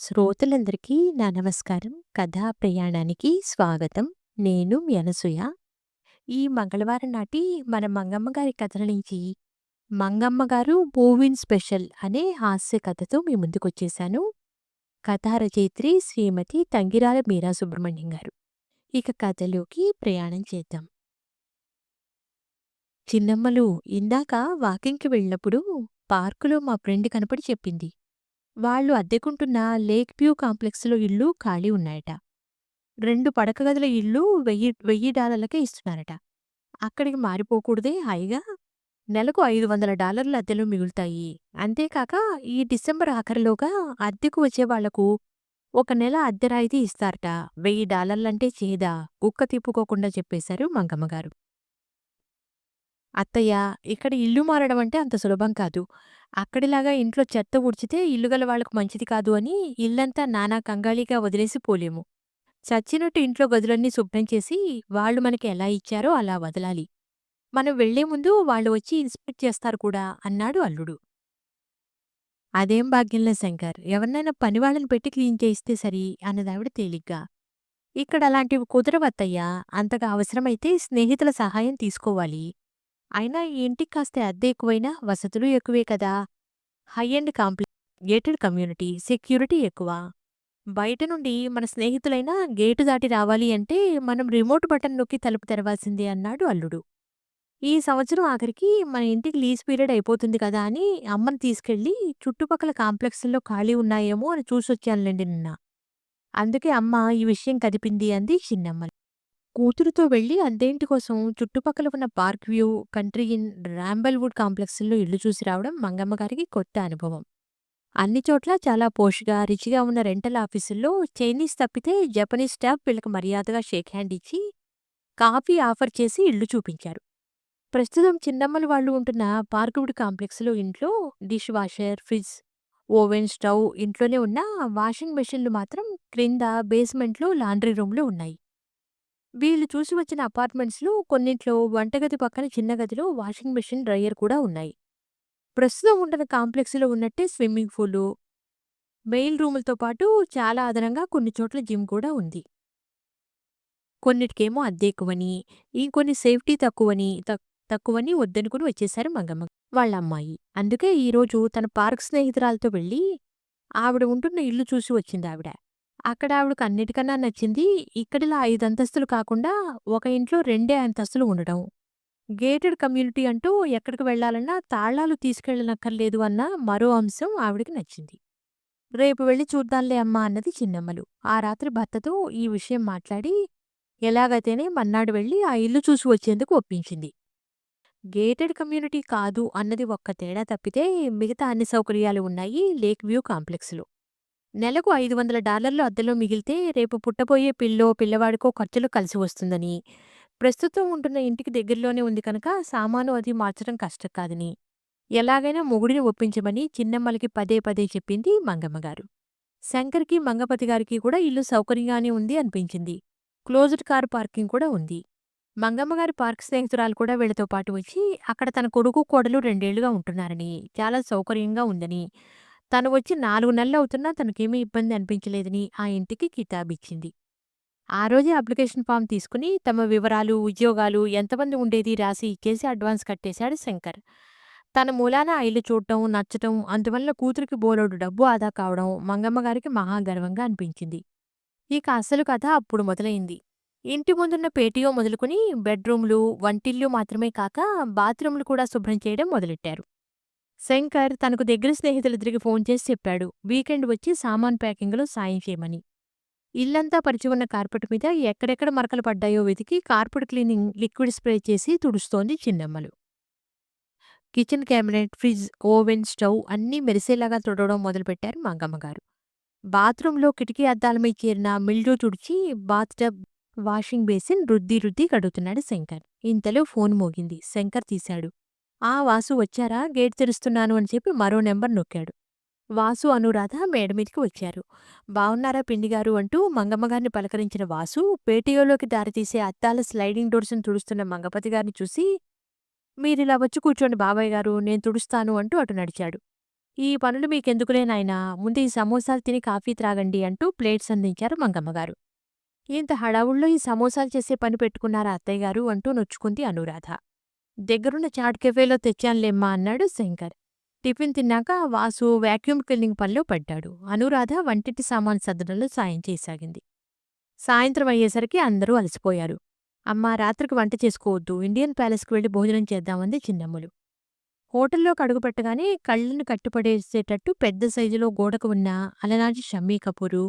శ్రోతలందరికీ నా నమస్కారం. కథా ప్రయాణానికి స్వాగతం. నేను మీ అనసూయ. ఈ మంగళవారం నాటి మన మంగమ్మ గారి కథల నుంచి 'మంగమ్మ గారు మూవీన్ స్పెషల్' అనే హాస్య కథతో మీ ముందుకొచ్చేశాను. కథా రచయిత్రి శ్రీమతి తంగిరాల మీరా సుబ్రహ్మణ్యం గారు. ఇక కథలోకి ప్రయాణం చేద్దాం. చిన్నమ్మలు ఇందాక వాకింగ్‌కి వెళ్ళినప్పుడు పార్కులో మా ఫ్రెండ్ కనపడి చెప్పింది. వాళ్ళు అద్దెకుంటున్న లేక్ వ్యూ కాంప్లెక్స్‌లో ఇళ్ళు ఖాళీ ఉన్నాయట. రెండు పడకగదుల ఇళ్ళు వెయ్యి వెయ్యి డాలర్లకే ఇస్తున్నారట. అక్కడికి మారిపోకూడదే హాయిగా? నెలకు $500 అద్దెలు మిగులుతాయి. అంతేకాక ఈ డిసెంబర్ ఆఖరిలోగా అద్దెకు వచ్చే వాళ్ళకు ఒక నెల అద్దె రాయితీ ఇస్తారట. వెయ్యి డాలర్లంటే చేదా? గుక్క తిప్పుకోకుండా చెప్పేశారు మంగమ్మగారు. అత్తయ్య ఇక్కడ ఇల్లు మారడం అంటే అంత సులభం కాదు. అక్కడిలాగా ఇంట్లో చెత్త ఉడిచితే ఇల్లు గల వాళ్ళకు మంచిది కాదు అని ఇల్లంతా నానా కంగాళీగా వదిలేసి పోలేము. చచ్చినట్టు ఇంట్లో గదులన్నీ శుభ్రం చేసి వాళ్ళు మనకి ఎలా ఇచ్చారో అలా వదలాలి. మనం వెళ్ళే ముందు వాళ్ళు వచ్చి ఇన్స్‌పెక్ట్ చేస్తారు కూడా అన్నాడు అల్లుడు. అదేం భాగ్యంలే శంకర్. ఎవరినైనా పనివాళ్ళని పెట్టి క్లీన్ చేయిస్తే సరి అన్నదావిడ తేలిగ్గా. ఇక్కడ అలాంటివి కుదరవత్తయ్యా. అంతగా అవసరమైతే స్నేహితుల సహాయం తీసుకోవాలి. అయినా ఈ ఇంటికి కాస్త అద్దె ఎక్కువైనా వసతులు ఎక్కువే కదా! High end complex, gated community, security ఎక్కువ. బయట నుండి మన స్నేహితులైనా గేటు దాటి రావాలి అంటే మనం రిమోట్ బటన్ నొక్కి తలుపు తెరవాల్సిందే అన్నాడు అల్లుడు. ఈ సంవత్సరం ఆఖరికి మన ఇంటికి లీజ్ పీరియడ్ అయిపోతుంది కదా అని అమ్మని తీసుకెళ్ళి చుట్టుపక్కల కాంప్లెక్స్లో ఖాళీ ఉన్నాయేమో అని చూసొచ్చానులేండి నిన్న. అందుకే అమ్మ ఈ విషయం కదిపింది అంది చిన్నమ్మ. కూతురుతో వెళ్ళి అద్దెంటి కోసం చుట్టుపక్కల ఉన్న Park View, Country Inn, Ramblewood కాంప్లెక్స్‌ల్లో ఇల్లు చూసి రావడం మంగమ్మ గారికి కొత్త అనుభవం. అన్ని చోట్ల చాలా పోష్‌గా, రిచ్‌గా ఉన్న రెంటల్ ఆఫీసుల్లో చైనీస్ తప్పితే జపనీస్ స్టాఫ్ వీళ్ళకి మర్యాదగా షేక్ హ్యాండ్ ఇచ్చి, కాఫీ ఆఫర్ చేసి ఇల్లు చూపించారు. ప్రస్తుతం చిన్నమ్మల వాళ్ళు ఉంటున్న పార్క్‌వుడ్ కాంప్లెక్స్‌లో ఇంట్లో dish washer, fridge oven, stove ఇంట్లోనే ఉన్నా వాషింగ్ మెషిన్‌లు మాత్రం క్రింద బేస్‌మెంట్‌లో లాండ్రీ రూమ్‌లో ఉన్నాయి. వీళ్ళు చూసి వచ్చిన అపార్ట్మెంట్స్‌లో కొన్నింట్లో వంటగది పక్కన చిన్న గదిలో వాషింగ్ మెషిన్, డ్రయర్ కూడా ఉన్నాయి. ప్రస్తుతం ఉంటున్న కాంప్లెక్స్‌లో ఉన్నట్టే స్విమ్మింగ్ పూలు, మెయిల్ రూములతో పాటు చాలా అదనంగా కొన్ని చోట్ల జిమ్ కూడా ఉంది. కొన్నిటికేమో అద్దె ఎక్కువని, ఇంకొన్ని సేఫ్టీ తక్కువని తక్ తక్కువని వద్దనుకుని వచ్చేశారు మంగమ్మ వాళ్ళ అమ్మాయి. అందుకే ఈరోజు తన పార్క్ స్నేహితురాలతో వెళ్ళి ఆవిడ ఉంటున్న ఇల్లు చూసి వచ్చింది ఆవిడ అక్కడ ఆవిడకు అన్నిటికన్నా నచ్చింది ఇక్కడిలా ఐదు అంతస్తులు కాకుండా ఒక ఇంట్లో రెండే అంతస్తులు ఉండడం. గేటెడ్ కమ్యూనిటీ అంటూ ఎక్కడికి వెళ్ళాలన్నా తాళాలు తీసుకెళ్ళనక్కర్లేదు అన్న మరో అంశం ఆవిడికి నచ్చింది. రేపు వెళ్ళి చూద్దాంలే అమ్మా అన్నది చిన్నమ్మలు. ఆ రాత్రి భర్తతో ఈ విషయం మాట్లాడి ఎలాగైతేనే మన్నాడు వెళ్ళి ఆ ఇల్లు చూసి వచ్చేందుకు ఒప్పించింది. గేటెడ్ కమ్యూనిటీ కాదు అన్నది ఒక్క తేడా తప్పితే మిగతా అన్ని సౌకర్యాలు ఉన్నాయి లేక్ వ్యూ కాంప్లెక్స్‌లో. నెలకు $500 అద్దెలో మిగిలితే రేపు పుట్టబోయే పిల్లో, పిల్లవాడికో ఖర్చులు కలిసి వస్తుందని, ప్రస్తుతం ఉంటున్న ఇంటికి దగ్గరలోనే ఉంది కనుక సామాను అది మార్చడం కష్టం కాదని, ఎలాగైనా మొగుడిని ఒప్పించమని చిన్నమ్మలకి పదే పదే చెప్పింది మంగమ్మగారు. శంకర్‌కి, మంగపతి గారికి కూడా ఇల్లు సౌకర్యంగానే ఉంది అనిపించింది. క్లోజ్డ్ కార్ పార్కింగ్ కూడా ఉంది. మంగమ్మగారి పార్క్ స్నేహితురాలు కూడా వీళ్ళతో పాటు వచ్చి అక్కడ తన కొడుకు, కోడలు రెండేళ్ళుగా ఉంటున్నారని, చాలా సౌకర్యంగా ఉందని, తను వచ్చి నాలుగు నెలలు అవుతున్నా తనకేమీ ఇబ్బంది అనిపించలేదని ఆ ఇంటికి కితాబిచ్చింది. ఆ రోజే అప్లికేషన్ ఫామ్ తీసుకుని తమ వివరాలు, ఉద్యోగాలు, ఎంతమంది ఉండేది రాసి ఇచ్చేసి అడ్వాన్స్ కట్టేశాడు శంకర్. తన మూలాన ఆ ఇల్లు చూడటం, నచ్చటం, అందువల్ల కూతురికి బోలోడు డబ్బు ఆదా కావడం మంగమ్మగారికి గారికి మహాగర్వంగా అనిపించింది. ఇక అసలు కథ అప్పుడు మొదలైంది. ఇంటి ముందున్న పేటియో మొదలుకుని బెడ్‌రూమ్‌లు, వంటిల్లు మాత్రమే కాక బాత్రూమ్‌లు కూడా శుభ్రం చేయడం మొదలెట్టారు. శంకర్ తనకు దగ్గర స్నేహితులిద్దరికి ఫోన్ చేసి చెప్పాడు వీకెండ్ వచ్చి సామాను ప్యాకింగ్‌లో సాయం చేయమని. ఇల్లంతా పరిచి ఉన్న కార్పెట్ మీద ఎక్కడెక్కడ మరకలు పడ్డాయో వెతికి కార్పెట్ క్లీనింగ్ లిక్విడ్ స్ప్రే చేసి తుడుస్తోంది Chinnammalu. Kitchen cabinet, fridge, oven, stove అన్నీ మెరిసేలాగా తుడవడం మొదలుపెట్టారు మంగమ్మగారు. బాత్రూంలో కిటికీ అద్దాల మీద చేరిన మిల్డ్యూ తుడిచి బాత్ టబ్, వాషింగ్ బేసిన్ రుద్ది రుద్ది కడుగుతున్నాడు శంకర్. ఇంతలో ఫోన్ మోగింది. శంకర్ తీశాడు. ఆ వాసు వచ్చారా గేట్ తెరుస్తున్నాను అని చెప్పి మరో నెంబర్ నొక్కాడు. వాసు, అనురాధ మేడ మీదకి వచ్చారు. బావున్నారా పిండిగారు అంటూ మంగమ్మగారిని పలకరించిన వాసు పేటియోలోకి దారితీసే అద్దాల స్లైడింగ్ డోర్స్‌ని తుడుస్తున్న మంగపతి గారిని చూసి మీరిలా వచ్చి కూర్చోండి బాబాయ్ గారు నేను తుడుస్తాను అంటూ అటు నడిచాడు. ఈ పనులు మీకెందుకులే నాయనా ముందు ఈ సమోసాలు తిని కాఫీ త్రాగండి అంటూ ప్లేట్స్ అందించారు మంగమ్మగారు ఇంత హడావుల్లో ఈ సమోసాలు చేసే పని పెట్టుకున్నారా అత్తయ్యగారు అంటూ నొచ్చుకుంది అనురాధ దగ్గరున్న చాట్ కెఫేలో తెచ్చానులేమ్మా అన్నాడు శంకర్. టిఫిన్ తిన్నాక వాసు వాక్యూమ్ క్లీనింగ్ పనిలో పడ్డాడు. అనురాధ వంటింటి సామాన్ సర్దడంలో సాయం చేయసాగింది సాయంత్రం అయ్యేసరికి అందరూ అలసిపోయారు. అమ్మా రాత్రికి వంట చేసుకోవద్దు ఇండియన్ ప్యాలెస్కి వెళ్ళి భోజనం చేద్దామంది చిన్నమ్ములు. హోటల్లోకి అడుగుపెట్టగానే కళ్ళను కట్టుపడేసేటట్టు పెద్ద సైజులో గోడకు ఉన్న అలనాటి షమ్మీ కపూరు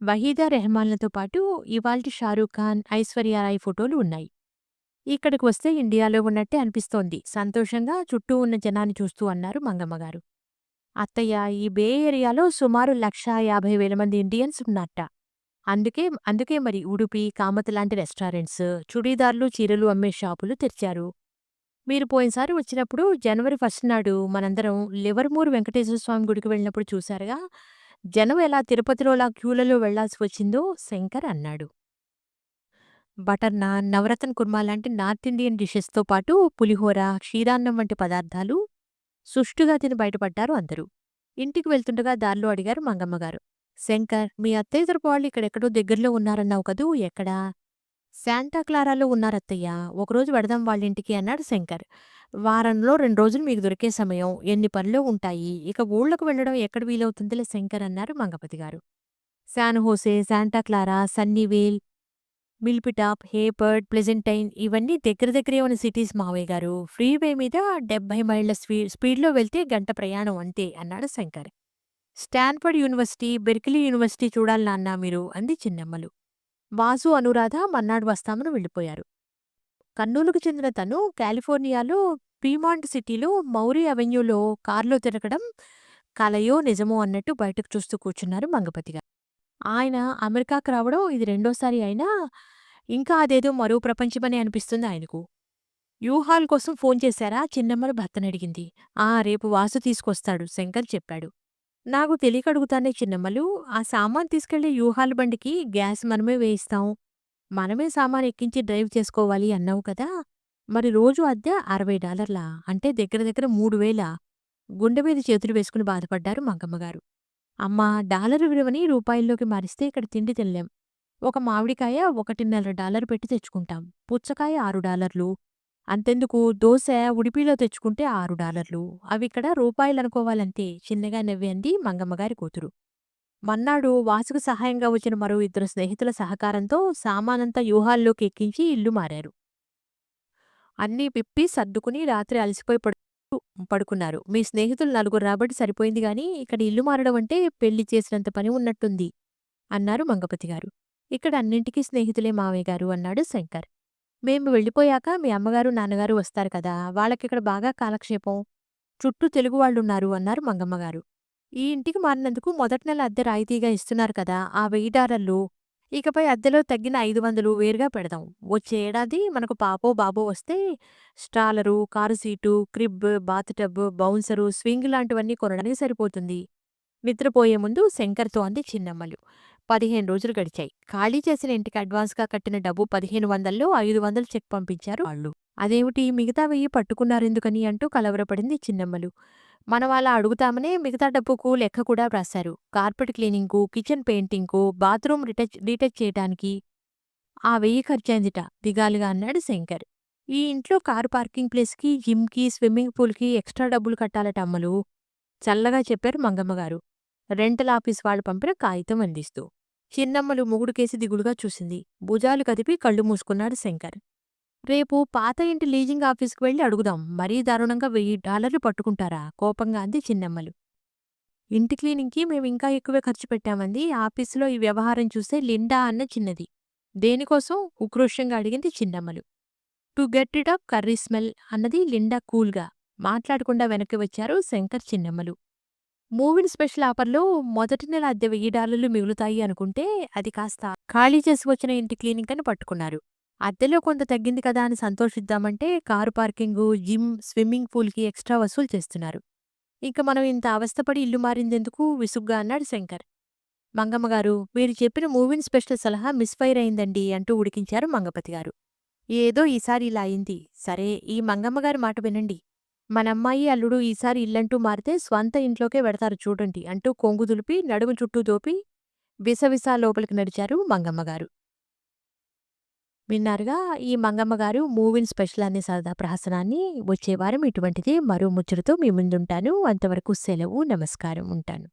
వహీదా రెహమాన్లతో పాటు ఇవాల్టి షారూఖ్ ఖాన్ ఐశ్వర్యారాయ్ ఫోటోలు ఉన్నాయి. ఇక్కడికి వస్తే ఇండియాలో ఉన్నట్టే అనిపిస్తోంది. సంతోషంగా చుట్టూ ఉన్న జనాన్ని చూస్తూ అన్నారు మంగమ్మగారు అత్తయ్య ఈ బే ఏరియాలో సుమారు లక్షా యాభై వేల మంది ఇండియన్స్ ఉన్నట్ట అందుకే అందుకే మరి ఉడుపి కామత లాంటి రెస్టారెంట్స్ చుడీదార్లు చీరలు అమ్మే షాపులు తెరిచారు. మీరు పోయినసారి వచ్చినప్పుడు జనవరి ఫస్ట్ నాడు మనందరం లివర్మూర్ వెంకటేశ్వర స్వామి గుడికి వెళ్ళినప్పుడు చూశారుగా జనం ఎలా తిరుపతిలోలా క్యూలలో వెళ్ళాల్సి వచ్చిందో శంకర్ అన్నాడు. బటర్ నాన్ నవరత్న కుర్మా లాంటి నార్త్ ఇండియన్ డిషెస్తో పాటు పులిహోర క్షీరాన్నం వంటి పదార్థాలు సుష్టుగా తిని బయటపడ్డారు అందరూ. ఇంటికి వెళ్తుండగా దారిలో అడిగారు మంగమ్మగారు శంకర్ మీ అత్తయ్య తరపు వాళ్ళు ఇక్కడెక్కడో దగ్గరలో ఉన్నారన్నావు కదూ ఎక్కడా? శాంటా క్లారాలో ఉన్నారత్తయ్య ఒకరోజు పెడదాం వాళ్ళింటికి అన్నాడు శంకర్. వారంలో రెండు రోజులు మీకు దొరికే సమయం ఎన్ని పనులు ఉంటాయి ఇక ఊళ్ళకు వెళ్ళడం ఎక్కడ వీలవుతుందిలే శంకర్ అన్నారు Mangapati garu. San Jose Santa Clara Sunnyvale Milpitas Hayward Pleasanton ఇవన్నీ దగ్గర దగ్గరే ఉన్న సిటీస్ మావయ్య గారు. ఫ్రీవే మీద డెబ్బై మైళ్ళ స్పీ స్పీడ్లో వెళ్తే గంట ప్రయాణం అంతే అన్నాడు Shankar. Stanford University Berkeley University చూడాలి మీరు అంది చిన్నమ్మలు. వాసు అనురాధ మన్నాడు వస్తామని వెళ్ళిపోయారు. కర్నూలుకు చెందిన తను కాలిఫోర్నియాలో పీమాంట్ సిటీలో మౌరీ అవెన్యూలో కారులో తిరగడం కలయో నిజమో అన్నట్టు బయటకు చూస్తూ కూర్చున్నారు మంగపతిగా ఆయన అమెరికాకు రావడం ఇది రెండోసారి అయినా ఇంకా అదేదో మరో ప్రపంచమని అనిపిస్తుంది ఆయనకు. యూహాల్ కోసం ఫోన్ చేశారా? చిన్నమ్మను భర్తనడిగింది. ఆ రేపు వాసు తీసుకొస్తాడు శంకర్ చెప్పాడు. నాకు తెలియక అడుగుతానే చిన్నమ్మలు ఆ సామాన్ తీసుకెళ్ళే యూహాల్ బండికి గ్యాస్ మనమే వేయిస్తాం. మనమే సామాన్ ఎక్కించి డ్రైవ్ చేసుకోవాలి అన్నావు కదా? మరి రోజు అద్దె అరవై డాలర్లా? అంటే దగ్గర దగ్గర మూడు వేల? గుండె మీద చేతులు వేసుకుని బాధపడ్డారు మంగమ్మగారు. అమ్మా! డాలరు విలువని రూపాయల్లోకి మారిస్తే ఇక్కడ తిండి తినలేం. ఒక మామిడికాయ ఒకటిన్నర డాలర్ పెట్టి తెచ్చుకుంటాం. పుచ్చకాయ ఆరు డాలర్లు. అంతెందుకు? దోశ ఉడిపిలో తెచ్చుకుంటే ఆరు డాలర్లు. అవిక్కడ రూపాయలనుకోవాలంటే చిన్నగా నవ్వేంది మంగమ్మగారి కూతురు. మన్నాడు వాసుకు సహాయంగా వచ్చిన మరో ఇద్దరు స్నేహితుల సహకారంతో సామానంతా వ్యూహాల్లోకి ఎక్కించి ఇల్లు మారారు. అన్నీ పిప్పి సర్దుకుని రాత్రి అలసిపోయి పడు పడుకున్నారు. మీ స్నేహితులు నలుగురు రాబట్టి సరిపోయింది గాని ఇక్కడ ఇల్లు మారడం అంటే పెళ్ళి చేసినంత పని ఉన్నట్టుంది అన్నారు మంగపతి గారు. ఇక్కడ అన్నింటికీ స్నేహితులే మావయ్య గారు అన్నాడు శంకర్. మేము వెళ్ళిపోయాక మీ అమ్మగారు నాన్నగారు వస్తారు కదా వాళ్ళకిక్కడ బాగా కాలక్షేపం చుట్టూ తెలుగు వాళ్ళున్నారు అన్నారు మంగమ్మగారు ఈ ఇంటికి మారినందుకు మొదటి నెల అద్దె రాయితీగా ఇస్తున్నారు కదా ఆ వెయ్యి డాలర్లు ఇకపై అద్దెలో తగ్గిన ఐదు వందలు వేరుగా పెడదాం. వచ్చే ఏడాది మనకు పాపో బాబో వస్తే stroller car seat crib bath tub bouncer swing లాంటివన్నీ కొనడానికి సరిపోతుంది. నిద్రపోయే ముందు శంకర్తో అంది చిన్నమ్మలు. పదిహేను రోజులు గడిచాయి. ఖాళీ చేసిన ఇంటికి అడ్వాన్స్గా కట్టిన డబ్బు పదిహేను వందల్లో ఐదు వందలు చెక్ పంపించారు వాళ్ళు. అదేమిటి మిగతా వెయ్యి పట్టుకున్నారెందుకని అంటూ కలవరపడింది చిన్నమ్మలు. మనం అలా అడుగుతామనే మిగతా డబ్బుకు లెక్క కూడా వ్రాశారు కార్పెట్ క్లీనింగ్కు కిచెన్ పెయింటింగ్కు బాత్రూమ్ రిటచ్ రీటచ్ చేయటానికి. ఆ వెయ్యి ఖర్చయిందిట దిగాలుగా అన్నాడు శంకర్. ఈ ఇంట్లో కారు పార్కింగ్ ప్లేస్కి జిమ్కి స్విమ్మింగ్ పూల్కి ఎక్స్ట్రా డబ్బులు కట్టాలట అమ్మలు. చల్లగా చెప్పారు మంగమ్మగారు రెంటల్ ఆఫీస్ వాళ్ళు పంపిన కాగితం అందిస్తూ. చిన్నమ్మలు ముగుడుకేసి దిగులుగా చూసింది. భుజాలు కదిపి కళ్ళు మూసుకున్నాడు శంకర్. రేపు పాత ఇంటి లీజింగ్ ఆఫీస్కి వెళ్ళి అడుగుదాం. మరీ దారుణంగా వెయ్యి డాలర్లు పట్టుకుంటారా? కోపంగా అంది చిన్నమ్మలు. ఇంటి క్లీనింగ్కి మేము ఇంకా ఎక్కువే ఖర్చు పెట్టామంది. ఆఫీసులో ఈ వ్యవహారం చూస్తే లిండా అన్న చిన్నది. దేనికోసం? ఉక్రోషంగా అడిగింది Chinnammalu. To get it up curry smell అన్నది లిండా కూల్గా మాట్లాడకుండా వెనక్కి వచ్చారు శంకర్ చిన్నమ్మలు. మూవీన్ స్పెషల్ ఆఫర్లో మొదటి నెల అద్దె వెయ్యి డాలర్లు మిగులుతాయి అనుకుంటే అది కాస్త ఖాళీ చేసి వచ్చిన ఇంటి క్లీనింగ్ అని పట్టుకున్నారు. అద్దెలో కొంత తగ్గింది కదా అని సంతోషిద్దామంటే కారు పార్కింగు జిమ్ స్విమ్మింగ్ పూల్కి ఎక్స్ట్రా వసూలు చేస్తున్నారు. ఇంకా మనం ఇంత అవస్థపడి ఇల్లు మారిందెందుకు? విసుగ్గా అన్నాడు శంకర్. మంగమ్మగారు మీరు చెప్పిన మూవీన్ స్పెషల్ సలహా మిస్ఫైర్ అయిందండి అంటూ ఉడికించారు మంగపతి గారు. ఏదో ఈసారి ఇలా అయింది. సరే ఈ మంగమ్మగారి మాట వినండి. మనమ్మాయి, అల్లుడు ఈసారి ఇల్లంటూ మారితే స్వంత ఇంట్లోకే వెడతారు చూడండి అంటూ కొంగు దులిపి, నడుము చుట్టూ దోపి విసవిసా లోపలికి నడిచారు మంగమ్మగారు. విన్నారుగా ఈ మంగమ్మ గారు మూవీన్ స్పెషల్ అనే సరదా ప్రహసనాన్ని. వచ్చే వారం ఇటువంటిది మరో ముచ్చటతో మీ ముందుంటాను. అంతవరకు సెలవు. నమస్కారం. ఉంటాను.